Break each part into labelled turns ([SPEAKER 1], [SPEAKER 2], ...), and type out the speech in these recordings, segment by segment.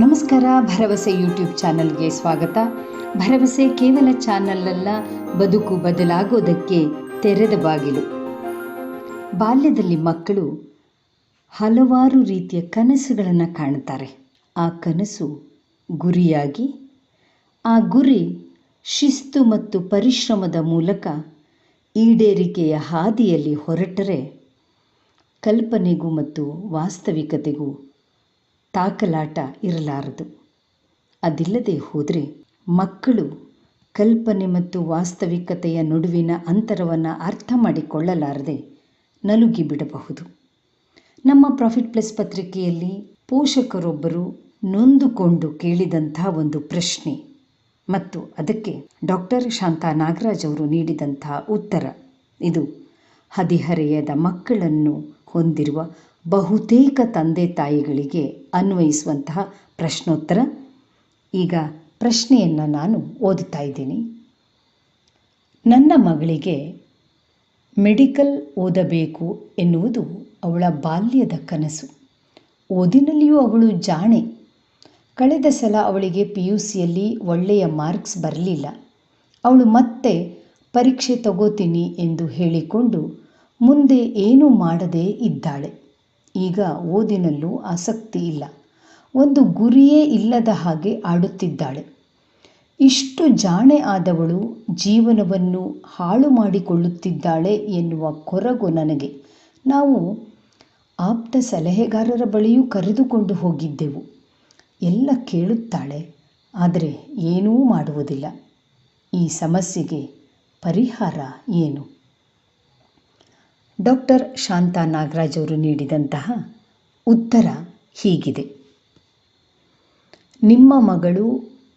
[SPEAKER 1] ನಮಸ್ಕಾರ, ಭರವಸೆ ಯೂಟ್ಯೂಬ್ ಚಾನೆಲ್ಗೆ ಸ್ವಾಗತ. ಭರವಸೆ ಕೇವಲ ಚಾನಲ್ ಅಲ್ಲ ಬದುಕು ಬದಲಾಗೋದಕ್ಕೆ ತೆರೆದ ಬಾಗಿಲು. ಬಾಲ್ಯದಲ್ಲಿ ಮಕ್ಕಳು ಹಲವಾರು ರೀತಿಯ ಕನಸುಗಳನ್ನು ಕಾಣುತ್ತಾರೆ ಆ ಕನಸು ಗುರಿಯಾಗಿ, ಆ ಗುರಿ ಶಿಸ್ತು ಮತ್ತು ಪರಿಶ್ರಮದ ಮೂಲಕ ಈಡೇರಿಕೆಯ ಹಾದಿಯಲ್ಲಿ ಹೊರಟರೆ ಕಲ್ಪನೆಗೂ ಮತ್ತು ವಾಸ್ತವಿಕತೆಗೂ ತಾಕಲಾಟ ಇರಲಾರದು. ಅದಿಲ್ಲದೆ ಹೋದರೆ ಮಕ್ಕಳು ಕಲ್ಪನೆ ಮತ್ತು ವಾಸ್ತವಿಕತೆಯ ನಡುವಿನ ಅಂತರವನ್ನು ಅರ್ಥ ಮಾಡಿಕೊಳ್ಳಲಾರದೆ ನಲುಗಿ ಬಿಡಬಹುದು. ನಮ್ಮ ಪ್ರಾಫಿಟ್ ಪ್ಲಸ್ ಪತ್ರಿಕೆಯಲ್ಲಿ ಪೋಷಕರೊಬ್ಬರು ನೊಂದುಕೊಂಡು ಕೇಳಿದಂಥ ಒಂದು ಪ್ರಶ್ನೆ ಮತ್ತು ಅದಕ್ಕೆ ಡಾಕ್ಟರ್ ಶಾಂತಾ ನಾಗರಾಜ್ ಅವರು ನೀಡಿದಂಥ ಉತ್ತರ. ಇದು ಹದಿಹರೆಯದ ಮಕ್ಕಳನ್ನು ಹೊಂದಿರುವ ಬಹುತೇಕ ತಂದೆ ತಾಯಿಗಳಿಗೆ ಅನ್ವಯಿಸುವಂತಹ ಪ್ರಶ್ನೋತ್ತರ. ಈಗ ಪ್ರಶ್ನೆಯನ್ನು ನಾನು ಓದುತ್ತಾ ಇದ್ದೀನಿ. ನನ್ನ ಮಗಳಿಗೆ ಮೆಡಿಕಲ್ ಓದಬೇಕು ಎನ್ನುವುದು ಅವಳ ಬಾಲ್ಯದ ಕನಸು. ಓದಿನಲ್ಲಿಯೂ ಅವಳು ಜಾಣೆ. ಕಳೆದ ಸಲ ಅವಳಿಗೆ ಪಿ ಯು ಸಿಯಲ್ಲಿ ಒಳ್ಳೆಯ ಮಾರ್ಕ್ಸ್ ಬರಲಿಲ್ಲ. ಅವಳು ಮತ್ತೆ ಪರೀಕ್ಷೆ ತಗೋತೀನಿ ಎಂದು ಹೇಳಿಕೊಂಡು ಮುಂದೆ ಏನೂ ಮಾಡದೇ ಇದ್ದಾಳೆ. ಈಗ ಓದಿನಲ್ಲೂ ಆಸಕ್ತಿ ಇಲ್ಲ. ಒಂದು ಗುರಿಯೇ ಇಲ್ಲದ ಹಾಗೆ ಆಡುತ್ತಿದ್ದಾಳೆ. ಇಷ್ಟು ಜಾಣೆ ಆದವಳು ಜೀವನವನ್ನು ಹಾಳು ಮಾಡಿಕೊಳ್ಳುತ್ತಿದ್ದಾಳೆ ಎನ್ನುವ ಕೊರಗು ನನಗೆ. ನಾವು ಆಪ್ತ ಸಲಹೆಗಾರರ ಬಳಿಯೂ ಕರೆದುಕೊಂಡು ಹೋಗಿದ್ದೆವು. ಎಲ್ಲ ಕೇಳುತ್ತಾಳೆ, ಆದರೆ ಏನೂ ಮಾಡುವುದಿಲ್ಲ. ಈ ಸಮಸ್ಯೆಗೆ ಪರಿಹಾರ ಏನು? ಡಾಕ್ಟರ್ ಶಾಂತಾ ನಾಗರಾಜ್ ಅವರು ನೀಡಿದಂತಹ ಉತ್ತರ ಹೀಗಿದೆ. ನಿಮ್ಮ ಮಗಳು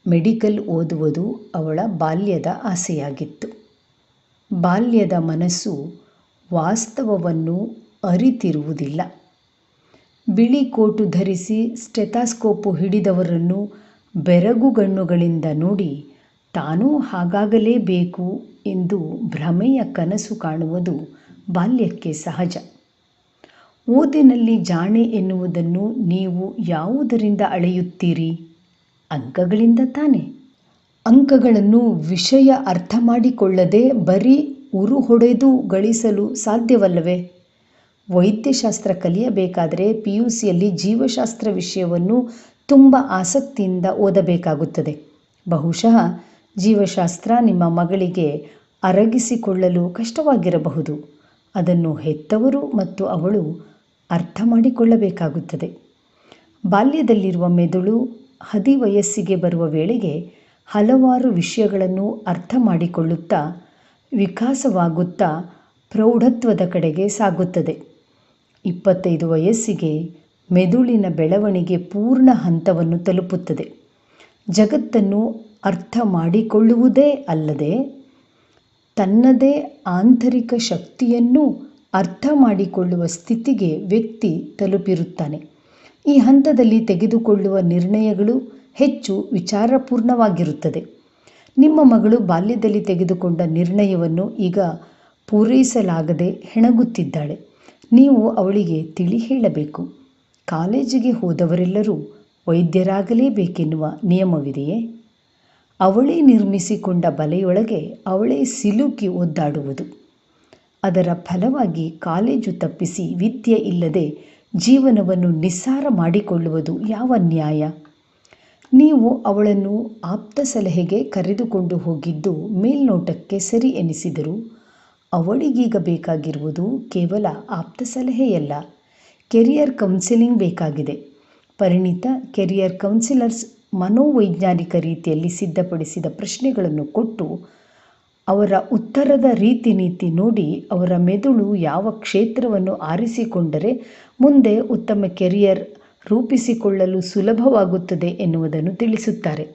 [SPEAKER 1] ಮೆಡಿಕಲ್ ಓದುವುದು ಅವಳ ಬಾಲ್ಯದ ಆಸೆಯಾಗಿತ್ತು. ಬಾಲ್ಯದ ಮನಸ್ಸು ವಾಸ್ತವವನ್ನು ಅರಿತಿರುವುದಿಲ್ಲ. ಬಿಳಿ ಕೋಟು ಧರಿಸಿ ಸ್ಟೆಥಾಸ್ಕೋಪು ಹಿಡಿದವರನ್ನು ಬೆರಗುಗಣ್ಣುಗಳಿಂದ ನೋಡಿ ತಾನೂ ಹಾಗಾಗಲೇಬೇಕು ಎಂದು ಭ್ರಮೆಯ ಕನಸು ಕಾಣುವುದು ಬಾಲ್ಯಕ್ಕೆ ಸಹಜ. ಓದಿನಲ್ಲಿ ಜಾಣೆ ಎನ್ನುವುದನ್ನು ನೀವು ಯಾವುದರಿಂದ ಅಳೆಯುತ್ತೀರಿ? ಅಂಕಗಳಿಂದ ತಾನೆ. ಅಂಕಗಳನ್ನು ವಿಷಯ ಅರ್ಥ ಮಾಡಿಕೊಳ್ಳದೆ ಬರೀ ಉರು ಹೊಡೆದು ಗಳಿಸಲು ಸಾಧ್ಯವಲ್ಲವೇ? ವೈದ್ಯಶಾಸ್ತ್ರ ಕಲಿಯಬೇಕಾದರೆ ಪಿ ಯು ಸಿಯಲ್ಲಿ ಜೀವಶಾಸ್ತ್ರ ವಿಷಯವನ್ನು ತುಂಬ ಆಸಕ್ತಿಯಿಂದ ಓದಬೇಕಾಗುತ್ತದೆ. ಬಹುಶಃ ಜೀವಶಾಸ್ತ್ರ ನಿಮ್ಮ ಮಗಳಿಗೆ ಅರಗಿಸಿಕೊಳ್ಳಲು ಕಷ್ಟವಾಗಿರಬಹುದು. ಅದನ್ನು ಹೆತ್ತವರು ಮತ್ತು ಅವಳು ಅರ್ಥ ಮಾಡಿಕೊಳ್ಳಬೇಕಾಗುತ್ತದೆ. ಬಾಲ್ಯದಲ್ಲಿರುವ ಮೆದುಳು ಹದಿ ವಯಸ್ಸಿಗೆ ಬರುವ ವೇಳೆಗೆ ಹಲವಾರು ವಿಷಯಗಳನ್ನು ಅರ್ಥ ಮಾಡಿಕೊಳ್ಳುತ್ತಾ, ವಿಕಾಸವಾಗುತ್ತಾ, ಪ್ರೌಢತ್ವದ ಕಡೆಗೆ ಸಾಗುತ್ತದೆ. ಇಪ್ಪತ್ತೈದು ವಯಸ್ಸಿಗೆ ಮೆದುಳಿನ ಬೆಳವಣಿಗೆ ಪೂರ್ಣ ಹಂತವನ್ನು ತಲುಪುತ್ತದೆ. ಜಗತ್ತನ್ನು ಅರ್ಥ ಮಾಡಿಕೊಳ್ಳುವುದೇ ಅಲ್ಲದೆ ತನ್ನದೇ ಆಂತರಿಕ ಶಕ್ತಿಯನ್ನು ಅರ್ಥ ಮಾಡಿಕೊಳ್ಳುವ ಸ್ಥಿತಿಗೆ ವ್ಯಕ್ತಿ ತಲುಪಿರುತ್ತಾನೆ. ಈ ಹಂತದಲ್ಲಿ ತೆಗೆದುಕೊಳ್ಳುವ ನಿರ್ಣಯಗಳು ಹೆಚ್ಚು ವಿಚಾರಪೂರ್ಣವಾಗಿರುತ್ತದೆ. ನಿಮ್ಮ ಮಗಳು ಬಾಲ್ಯದಲ್ಲಿ ತೆಗೆದುಕೊಂಡ ನಿರ್ಣಯವನ್ನು ಈಗ ಪೂರೈಸಲಾಗದೆ ಹೆಣಗುತ್ತಿದ್ದಾಳೆ. ನೀವು ಅವಳಿಗೆ ತಿಳಿ ಹೇಳಬೇಕು. ಕಾಲೇಜಿಗೆ ಹೋದವರೆಲ್ಲರೂ ವೈದ್ಯರಾಗಲೇಬೇಕೆನ್ನುವ ನಿಯಮವಿದೆಯೇ? ಅವಳೇ ನಿರ್ಮಿಸಿಕೊಂಡ ಬಲೆಯೊಳಗೆ ಅವಳೇ ಸಿಲುಕಿ ಒದ್ದಾಡುವುದು. ಅದರ ಫಲವಾಗಿ ಕಾಲೇಜು ತಪ್ಪಿಸಿ ವಿದ್ಯೆ ಇಲ್ಲದೆ ಜೀವನವನ್ನು ನಿಸ್ಸಾರ ಮಾಡಿಕೊಳ್ಳುವುದು ಯಾವ ನ್ಯಾಯ? ನೀವು ಅವಳನ್ನು ಆಪ್ತ ಸಲಹೆಗೆ ಕರೆದುಕೊಂಡು ಹೋಗಿದ್ದು ಮೇಲ್ನೋಟಕ್ಕೆ ಸರಿ ಎನಿಸಿದರು ಅವಳಿಗೀಗ ಬೇಕಾಗಿರುವುದು ಕೇವಲ ಆಪ್ತ ಸಲಹೆಯಲ್ಲ. ಕೆರಿಯರ್ ಕೌನ್ಸಿಲಿಂಗ್ ಬೇಕಾಗಿದೆ. ಪರಿಣಿತ ಕೆರಿಯರ್ ಕೌನ್ಸಿಲರ್ಸ್ ಮನೋವೈಜ್ಞಾನಿಕ ರೀತಿಯಲ್ಲಿ ಸಿದ್ಧಪಡಿಸಿದ ಪ್ರಶ್ನೆಗಳನ್ನು ಕೊಟ್ಟು ಅವರ ಉತ್ತರದ ರೀತಿ ನೀತಿ ನೋಡಿ ಅವರ ಮೆದುಳು ಯಾವ ಕ್ಷೇತ್ರವನ್ನು ಆರಿಸಿಕೊಂಡರೆ ಮುಂದೆ ಉತ್ತಮ ಕೆರಿಯರ್ ರೂಪಿಸಿಕೊಳ್ಳಲು ಸುಲಭವಾಗುತ್ತದೆ ಎನ್ನುವುದನ್ನು ತಿಳಿಸುತ್ತಾರೆ.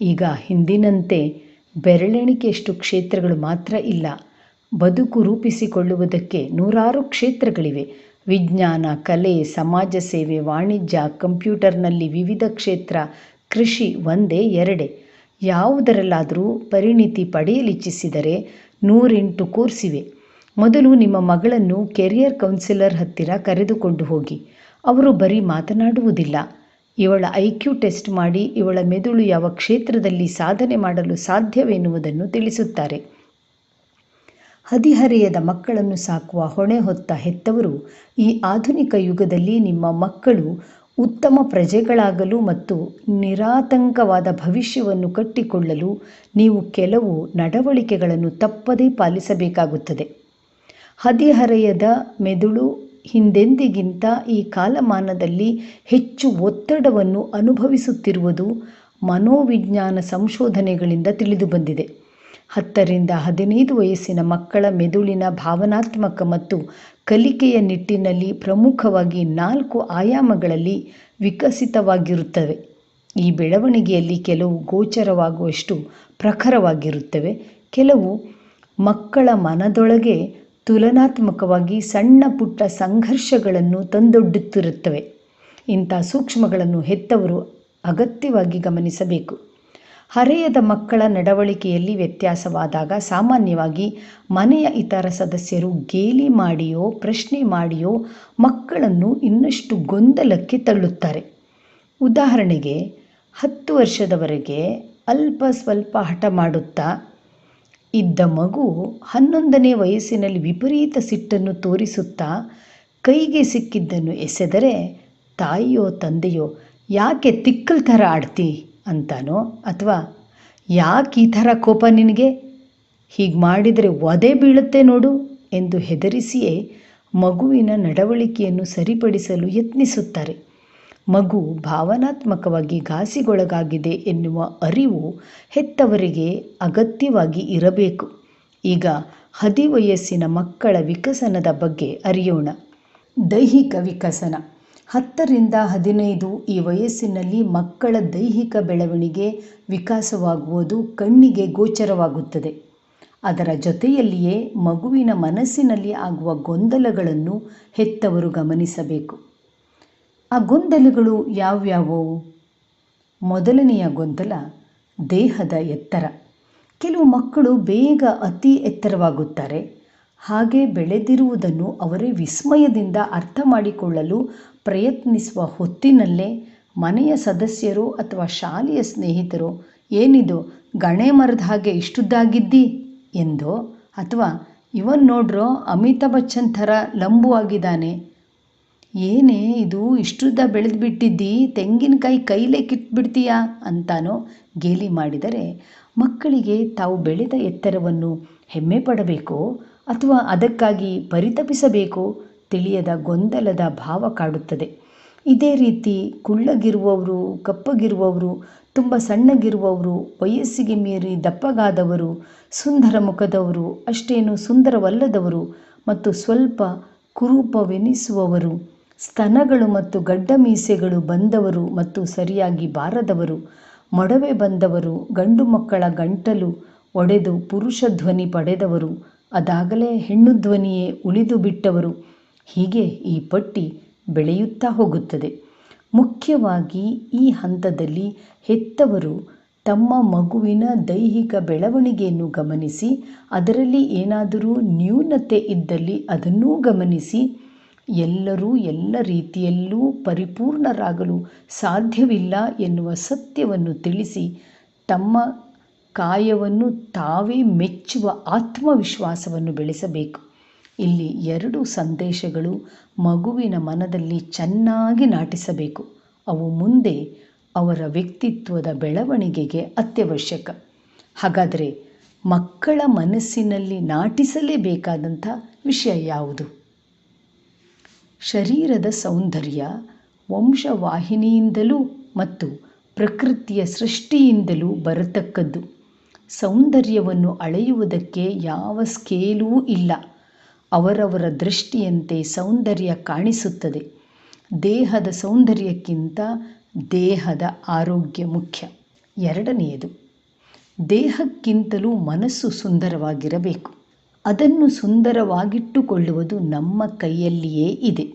[SPEAKER 1] ಈಗ ಹಿಂದಿನಂತೆ ಬೆರಳೆಣಿಕೆಯಷ್ಟು ಕ್ಷೇತ್ರಗಳು ಮಾತ್ರ ಇಲ್ಲ. ಬದುಕು ರೂಪಿಸಿಕೊಳ್ಳುವುದಕ್ಕೆ ನೂರಾರು ಕ್ಷೇತ್ರಗಳಿವೆ. ವಿಜ್ಞಾನ, ಕಲೆ, ಸಮಾಜ ಸೇವೆ, ವಾಣಿಜ್ಯ, ಕಂಪ್ಯೂಟರ್ನಲ್ಲಿ ವಿವಿಧ ಕ್ಷೇತ್ರ ಕೃಷಿ ಒಂದೇ ಎರಡೇ. ಯಾವುದರಲ್ಲಾದರೂ ಪರಿಣಿತಿ ಪಡೆಯಲಿಚ್ಛಿಸಿದರೆ ನೂರೆಂಟು ಕೋರ್ಸಿವೆ. ಮೊದಲು ನಿಮ್ಮ ಮಗಳನ್ನು ಕೆರಿಯರ್ ಕೌನ್ಸಿಲರ್ ಹತ್ತಿರ ಕರೆದುಕೊಂಡು ಹೋಗಿ. ಅವರು ಬರೀ ಮಾತನಾಡುವುದಿಲ್ಲ. ಇವಳ ಐ ಕ್ಯೂ ಟೆಸ್ಟ್ ಮಾಡಿ ಇವಳ ಮೆದುಳು ಯಾವ ಕ್ಷೇತ್ರದಲ್ಲಿ ಸಾಧನೆ ಮಾಡಲು ಸಾಧ್ಯವೆನ್ನುವುದನ್ನು ತಿಳಿಸುತ್ತಾರೆ. ಹದಿಹರೆಯದ ಮಕ್ಕಳನ್ನು ಸಾಕುವ ಹೊಣೆ ಹೊತ್ತ ಹೆತ್ತವರು ಈ ಆಧುನಿಕ ಯುಗದಲ್ಲಿ ನಿಮ್ಮ ಮಕ್ಕಳು ಉತ್ತಮ ಪ್ರಜೆಗಳಾಗಲು ಮತ್ತು ನಿರಾತಂಕವಾದ ಭವಿಷ್ಯವನ್ನು ಕಟ್ಟಿಕೊಳ್ಳಲು ನೀವು ಕೆಲವು ನಡವಳಿಕೆಗಳನ್ನು ತಪ್ಪದೇ ಪಾಲಿಸಬೇಕಾಗುತ್ತದೆ. ಹದಿಹರೆಯದ ಮೆದುಳು ಹಿಂದೆಂದಿಗಿಂತ ಈ ಕಾಲಮಾನದಲ್ಲಿ ಹೆಚ್ಚು ಒತ್ತಡವನ್ನು ಅನುಭವಿಸುತ್ತಿರುವುದು ಮನೋವಿಜ್ಞಾನ ಸಂಶೋಧನೆಗಳಿಂದ ತಿಳಿದುಬಂದಿದೆ. ಹತ್ತರಿಂದ ಹದಿನೈದು ವಯಸ್ಸಿನ ಮಕ್ಕಳ ಮೆದುಳಿನ ಭಾವನಾತ್ಮಕ ಮತ್ತು ಕಲಿಕೆಯ ನಿಟ್ಟಿನಲ್ಲಿ ಪ್ರಮುಖವಾಗಿ ನಾಲ್ಕು ಆಯಾಮಗಳಲ್ಲಿ ವಿಕಸಿತವಾಗಿರುತ್ತವೆ. ಈ ಬೆಳವಣಿಗೆಯಲ್ಲಿ ಕೆಲವು ಗೋಚರವಾಗುವಷ್ಟು ಪ್ರಖರವಾಗಿರುತ್ತವೆ. ಕೆಲವು ಮಕ್ಕಳ ಮನದೊಳಗೆ ತುಲನಾತ್ಮಕವಾಗಿ ಸಣ್ಣ ಪುಟ್ಟ ಸಂಘರ್ಷಗಳನ್ನು ತಂದೊಡ್ಡುತ್ತಿರುತ್ತವೆ. ಇಂಥ ಸೂಕ್ಷ್ಮಗಳನ್ನು ಹೆತ್ತವರು ಅಗತ್ಯವಾಗಿ ಗಮನಿಸಬೇಕು. ಹರೆಯದ ಮಕ್ಕಳ ನಡವಳಿಕೆಯಲ್ಲಿ ವ್ಯತ್ಯಾಸವಾದಾಗ ಸಾಮಾನ್ಯವಾಗಿ ಮನೆಯ ಇತರ ಸದಸ್ಯರು ಗೇಲಿ ಮಾಡಿಯೋ, ಪ್ರಶ್ನೆ ಮಾಡಿಯೋ ಮಕ್ಕಳನ್ನು ಇನ್ನಷ್ಟು ಗೊಂದಲಕ್ಕೆ ತಳ್ಳುತ್ತಾರೆ. ಉದಾಹರಣೆಗೆ, ಹತ್ತು ವರ್ಷದವರೆಗೆ ಅಲ್ಪ ಸ್ವಲ್ಪ ಹಠ ಮಾಡುತ್ತಾ ಇದ್ದ ಮಗು ಹನ್ನೊಂದನೇ ವಯಸ್ಸಿನಲ್ಲಿ ವಿಪರೀತ ಸಿಟ್ಟನ್ನು ತೋರಿಸುತ್ತಾ ಕೈಗೆ ಸಿಕ್ಕಿದ್ದನ್ನು ಎಸೆದರೆ, ತಾಯಿಯೋ, ತಂದೆಯೋ, ಯಾಕೆ ತಿಕ್ಕಲ್ ಥರ ಆಡ್ತಿ? ಅಂತಾನೋ? ಅಥವಾ ಯಾಕೆ ಈ ಥರ ಕೋಪ ನಿನಗೆ? ಹೀಗೆ ಮಾಡಿದರೆ ಒದೆ ಬೀಳುತ್ತೆ ನೋಡು ಎಂದು ಹೆದರಿಸಿಯೇ ಮಗುವಿನ ನಡವಳಿಕೆಯನ್ನು ಸರಿಪಡಿಸಲು ಯತ್ನಿಸುತ್ತಾರೆ. ಮಗು ಭಾವನಾತ್ಮಕವಾಗಿ ಘಾಸಿಗೊಳಗಾಗಿದೆ ಎನ್ನುವ ಅರಿವು ಹೆತ್ತವರಿಗೆ ಅಗತ್ಯವಾಗಿ ಇರಬೇಕು. ಈಗ ಹದಿವಯಸ್ಸಿನ ಮಕ್ಕಳ ವಿಕಸನದ ಬಗ್ಗೆ ಅರಿಯೋಣ. ದೈಹಿಕ ವಿಕಸನ. ಹತ್ತರಿಂದ ಹದಿನೈದು ಈ ವಯಸ್ಸಿನಲ್ಲಿ ಮಕ್ಕಳ ದೈಹಿಕ ಬೆಳವಣಿಗೆ ವಿಕಾಸವಾಗುವುದು ಕಣ್ಣಿಗೆ ಗೋಚರವಾಗುತ್ತದೆ. ಅದರ ಜೊತೆಯಲ್ಲಿಯೇ ಮಗುವಿನ ಮನಸ್ಸಿನಲ್ಲಿ ಆಗುವ ಗೊಂದಲಗಳನ್ನು ಹೆತ್ತವರು ಗಮನಿಸಬೇಕು. ಆ ಗೊಂದಲಗಳು ಯಾವ್ಯಾವು? ಮೊದಲನೆಯ ಗೊಂದಲ ದೇಹದ ಎತ್ತರ. ಕೆಲವು ಮಕ್ಕಳು ಬೇಗ ಅತಿ ಎತ್ತರವಾಗುತ್ತಾರೆ. ಹಾಗೆ ಬೆಳೆದಿರುವುದನ್ನು ಅವರೇ ವಿಸ್ಮಯದಿಂದ ಅರ್ಥ ಮಾಡಿಕೊಳ್ಳಲು ಪ್ರಯತ್ನಿಸುವ ಹೊತ್ತಿನಲ್ಲೇ ಮನೆಯ ಸದಸ್ಯರು ಅಥವಾ ಶಾಲೆಯ ಸ್ನೇಹಿತರು, ಏನಿದು ಗಣೆ ಮರದ ಹಾಗೆ ಇಷ್ಟುದ್ದಾಗಿದ್ದಿ ಎಂದೋ ಅಥವಾ ಇವನ್ ನೋಡ್ರೋ ಅಮಿತಾಬ್ ಬಚ್ಚನ್ ಥರ ಲಂಬು ಆಗಿದ್ದಾನೆ ಏನೇ ಇದು ಇಷ್ಟುದ್ದ ಬೆಳೆದು ಬಿಟ್ಟಿದ್ದಿ ತೆಂಗಿನಕಾಯಿ ಕೈಲೇ ಕಿತ್ಬಿಡ್ತೀಯಾ ಅಂತಾನೋ ಗೇಲಿ ಮಾಡಿದರೆ ಮಕ್ಕಳಿಗೆ ತಾವು ಬೆಳೆದ ಎತ್ತರವನ್ನು ಹೆಮ್ಮೆ ಪಡಬೇಕೋ? ಅಥವಾ ಅದಕ್ಕಾಗಿ ಪರಿತಪಿಸಬೇಕೋ ತಿಳಿಯದ ಗೊಂದಲದ ಭಾವ ಕಾಡುತ್ತದೆ. ಇದೇ ರೀತಿ ಕುಳ್ಳಗಿರುವವರು, ಕಪ್ಪಗಿರುವವರು, ತುಂಬ ಸಣ್ಣಗಿರುವವರು, ವಯಸ್ಸಿಗೆ ಮೀರಿ ದಪ್ಪಗಾದವರು, ಸುಂದರ ಮುಖದವರು, ಅಷ್ಟೇನು ಸುಂದರವಲ್ಲದವರು ಮತ್ತು ಸ್ವಲ್ಪ ಕುರೂಪವೆನಿಸುವವರು, ಸ್ತನಗಳು ಮತ್ತು ಗಡ್ಡ ಮೀಸೆಗಳು ಬಂದವರು ಮತ್ತು ಸರಿಯಾಗಿ ಬಾರದವರು, ಮೊಡವೆ ಬಂದವರು, ಗಂಡು ಮಕ್ಕಳ ಗಂಟಲು ಒಡೆದು ಪುರುಷ ಧ್ವನಿ ಪಡೆದವರು ಅದಾಗಲೇ ಹೆಣ್ಣು ಧ್ವನಿಯೇ ಉಳಿದು ಬಿಟ್ಟವರು. ಹೀಗೆ ಈ ಪಟ್ಟಿ ಬೆಳೆಯುತ್ತಾ ಹೋಗುತ್ತದೆ. ಮುಖ್ಯವಾಗಿ ಈ ಹಂತದಲ್ಲಿ ಹೆತ್ತವರು ತಮ್ಮ ಮಗುವಿನ ದೈಹಿಕ ಬೆಳವಣಿಗೆಯನ್ನು ಗಮನಿಸಿ, ಅದರಲ್ಲಿ ಏನಾದರೂ ನ್ಯೂನತೆ ಇದ್ದಲ್ಲಿ ಅದನ್ನೂ ಗಮನಿಸಿ, ಎಲ್ಲರೂ ಎಲ್ಲ ರೀತಿಯಲ್ಲೂ ಪರಿಪೂರ್ಣರಾಗಲು ಸಾಧ್ಯವಿಲ್ಲ ಎನ್ನುವ ಸತ್ಯವನ್ನು ತಿಳಿಸಿ, ತಮ್ಮ ಕಾಯವನ್ನು ತಾವೇ ಮೆಚ್ಚುವ ಆತ್ಮವಿಶ್ವಾಸವನ್ನು ಬೆಳೆಸಬೇಕು. ಇಲ್ಲಿ ಎರಡು ಸಂದೇಶಗಳು ಮಗುವಿನ ಮನದಲ್ಲಿ ಚೆನ್ನಾಗಿ ನಾಟಿಸಬೇಕು. ಅವು ಮುಂದೆ ಅವರ ವ್ಯಕ್ತಿತ್ವದ ಬೆಳವಣಿಗೆಗೆ ಅತ್ಯವಶ್ಯಕ. ಹಾಗಾದರೆ ಮಕ್ಕಳ ಮನಸ್ಸಿನಲ್ಲಿ ನಾಟಿಸಲೇಬೇಕಾದಂಥ ವಿಷಯ ಯಾವುದು? ಶರೀರದ ಸೌಂದರ್ಯ ವಂಶವಾಹಿನಿಯಿಂದಲೂ ಮತ್ತು ಪ್ರಕೃತಿಯ ಸೃಷ್ಟಿಯಿಂದಲೂ ಬರತಕ್ಕದ್ದು. ಸೌಂದರ್ಯವನ್ನು ಅಳೆಯುವುದಕ್ಕೆ ಯಾವ ಸ್ಕೇಲೂ ಇಲ್ಲ. ಅವರವರ ದೃಷ್ಟಿಯಂತೆ ಸೌಂದರ್ಯ ಕಾಣಿಸುತ್ತದೆ. ದೇಹದ ಸೌಂದರ್ಯಕ್ಕಿಂತ ದೇಹದ ಆರೋಗ್ಯ ಮುಖ್ಯ. ಎರಡನೆಯದು, ದೇಹಕ್ಕಿಂತಲೂ ಮನಸ್ಸು ಸುಂದರವಾಗಿರಬೇಕು. ಅದನ್ನು ಸುಂದರವಾಗಿಟ್ಟುಕೊಳ್ಳುವುದು ನಮ್ಮ ಕೈಯಲ್ಲಿಯೇ ಇದೆ.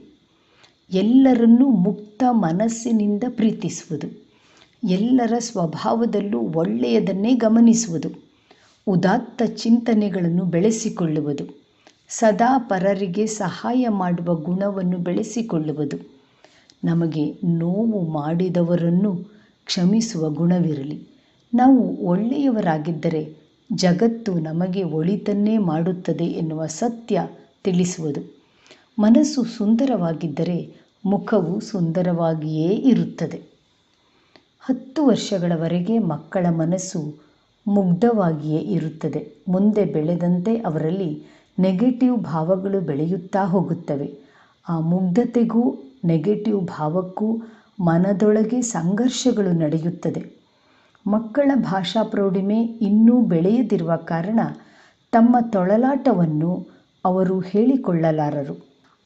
[SPEAKER 1] ಎಲ್ಲರನ್ನೂ ಮುಕ್ತ ಮನಸ್ಸಿನಿಂದ ಪ್ರೀತಿಸುವುದು. ಎಲ್ಲರ ಸ್ವಭಾವದಲ್ಲೂ ಒಳ್ಳೆಯದನ್ನೇ ಗಮನಿಸುವುದು. ಉದಾತ್ತ ಚಿಂತನೆಗಳನ್ನು ಬೆಳೆಸಿಕೊಳ್ಳುವುದು. ಸದಾ ಪರರಿಗೆ ಸಹಾಯ ಮಾಡುವ ಗುಣವನ್ನು ಬೆಳೆಸಿಕೊಳ್ಳುವುದು. ನಮಗೆ ನೋವು ಮಾಡಿದವರನ್ನು ಕ್ಷಮಿಸುವ ಗುಣವಿರಲಿ. ನಾವು ಒಳ್ಳೆಯವರಾಗಿದ್ದರೆ ಜಗತ್ತು ನಮಗೆ ಒಳಿತನ್ನೇ ಮಾಡುತ್ತದೆ ಎನ್ನುವ ಸತ್ಯ ತಿಳಿಸುವುದು. ಮನಸ್ಸು ಸುಂದರವಾಗಿದ್ದರೆ ಮುಖವು ಸುಂದರವಾಗಿಯೇ ಇರುತ್ತದೆ. ಹತ್ತು ವರ್ಷಗಳವರೆಗೆ ಮಕ್ಕಳ ಮನಸ್ಸು ಮುಗ್ಧವಾಗಿಯೇ ಇರುತ್ತದೆ. ಮುಂದೆ ಬೆಳೆದಂತೆ ಅವರಲ್ಲಿ ನೆಗೆಟಿವ್ ಭಾವಗಳು ಬೆಳೆಯುತ್ತಾ ಹೋಗುತ್ತವೆ. ಆ ಮುಗ್ಧತೆಗೂ ನೆಗೆಟಿವ್ ಭಾವಕ್ಕೂ ಮನದೊಳಗೆ ಸಂಘರ್ಷಗಳು ನಡೆಯುತ್ತದೆ. ಮಕ್ಕಳ ಭಾಷಾ ಪ್ರೌಢಿಮೆ ಇನ್ನೂ ಬೆಳೆಯದಿರುವ ಕಾರಣ ತಮ್ಮ ತೊಳಲಾಟವನ್ನು ಅವರು ಹೇಳಿಕೊಳ್ಳಲಾರರು.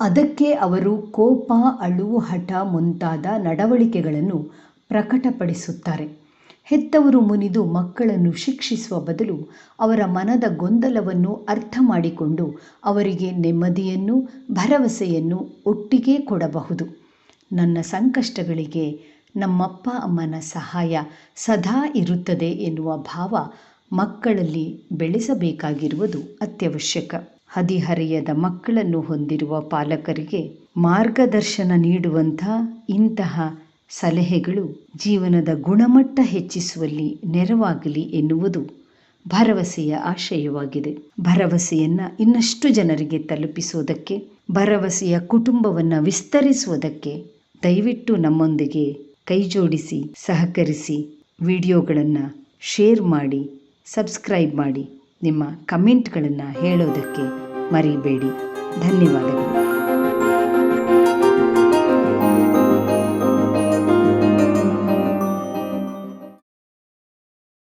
[SPEAKER 1] ಅದಕ್ಕೆ ಅವರು ಕೋಪ ಅಳು ಹಠ ಮುಂತಾದ ನಡವಳಿಕೆಗಳನ್ನು ಪ್ರಕಟಪಡಿಸುತ್ತಾರೆ. ಹೆತ್ತವರು ಮುನಿದು ಮಕ್ಕಳನ್ನು ಶಿಕ್ಷಿಸುವ ಬದಲು ಅವರ ಮನದ ಗೊಂದಲವನ್ನು ಅರ್ಥ ಮಾಡಿಕೊಂಡು ಅವರಿಗೆ ನೆಮ್ಮದಿಯನ್ನು ಭರವಸೆಯನ್ನು ಒಟ್ಟಿಗೆ ಕೊಡಬಹುದು. ನನ್ನ ಸಂಕಷ್ಟಗಳಿಗೆ ನಮ್ಮಪ್ಪ ಅಮ್ಮನ ಸಹಾಯ ಸದಾ ಇರುತ್ತದೆ ಎನ್ನುವ ಭಾವ ಮಕ್ಕಳಲ್ಲಿ ಬೆಳೆಸಬೇಕಾಗಿರುವುದು ಅತ್ಯವಶ್ಯಕ. ಹದಿಹರೆಯದ ಮಕ್ಕಳನ್ನು ಹೊಂದಿರುವ ಪಾಲಕರಿಗೆ ಮಾರ್ಗದರ್ಶನ ನೀಡುವಂಥ ಇಂತಹ ಸಲಹೆಗಳು ಜೀವನದ ಗುಣಮಟ್ಟ ಹೆಚ್ಚಿಸುವಲ್ಲಿ ನೆರವಾಗಲಿ ಎನ್ನುವುದು ಭರವಸೆಯ ಆಶಯವಾಗಿದೆ. ಭರವಸೆಯನ್ನು ಇನ್ನಷ್ಟು ಜನರಿಗೆ ತಲುಪಿಸುವುದಕ್ಕೆ, ಭರವಸೆಯ ಕುಟುಂಬವನ್ನು ವಿಸ್ತರಿಸುವುದಕ್ಕೆ ದಯವಿಟ್ಟು ನಮ್ಮೊಂದಿಗೆ ಕೈಜೋಡಿಸಿ, ಸಹಕರಿಸಿ ವಿಡಿಯೋಗಳನ್ನು ಶೇರ್ ಮಾಡಿ, ಸಬ್ಸ್ಕ್ರೈಬ್ ಮಾಡಿ ನಿಮ್ಮ ಕಮೆಂಟ್ಗಳನ್ನು ಹೇಳೋದಕ್ಕೆ ಮರಿಬೇಡಿ. ಧನ್ಯವಾದಗಳು.